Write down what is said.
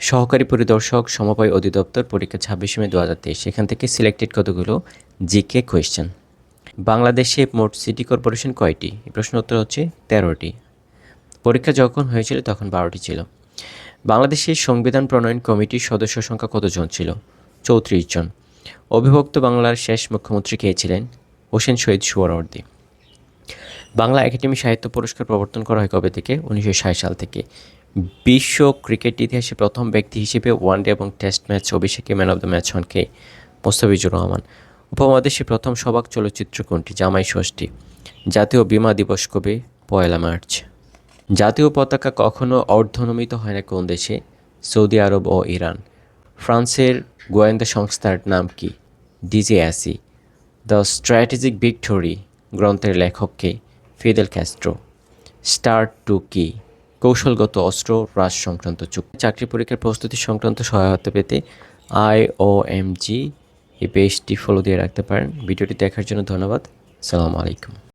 সহকারী পরিদর্শক, সমবায় অধিদপ্তর পরীক্ষা ছাব্বিশে মে দু হাজার তেইশ। সেখান থেকে সিলেক্টেড কতগুলো জিকে কোয়েশ্চেন বাংলাদেশে মোট সিটি কর্পোরেশন কয়টি? প্রশ্ন উত্তর হচ্ছে তেরোটি। পরীক্ষা যখন হয়েছিল তখন বারোটি ছিল। বাংলাদেশের সংবিধান প্রণয়ন কমিটির সদস্য সংখ্যা কতজন ছিল? চৌত্রিশ জন। অবিভক্ত বাংলার শেষ মুখ্যমন্ত্রী কে ছিলেন? হোসেন শহীদ সুয়ারওয়ার্দী। বাংলা একাডেমি সাহিত্য পুরস্কার প্রবর্তন করা হয় কবে থেকে? উনিশশো ষাট সাল থেকে। বিশ্ব ক্রিকেট ইতিহাসে প্রথম ব্যক্তি হিসেবে ওয়ানডে এবং টেস্ট ম্যাচ অভিষেকে ম্যান অব দ্য ম্যাচ হন কে? মোস্তাফিজুর রহমান। উপমহাদেশে প্রথম সবাক চলচ্চিত্র কোনটি? জামাই ষষ্ঠী। জাতীয় বীমা দিবস কবে? পয়লা মার্চ। জাতীয় পতাকা কখনও অর্ধনমিত হয় না কোন দেশে? সৌদি আরব ও ইরান। ফ্রান্সের গোয়েন্দা সংস্থার নাম কি? ডিজেআসি দ্য স্ট্র্যাটেজিক ভিক্টোরি গ্রন্থের লেখককে ফিদেল ক্যাস্ট্রো। স্টার টু কি? কৌশলগত অস্ত্র হ্রাস সংক্রান্ত চুক্তি, চাকরি পরীক্ষার প্রস্তুতি সংক্রান্ত সহায়তা পেতে আই ও এম জি, এই পেজটি ফলো দিয়ে রাখতে পারেন। ভিডিওটি দেখার জন্য ধন্যবাদ। সালামু আলাইকুম।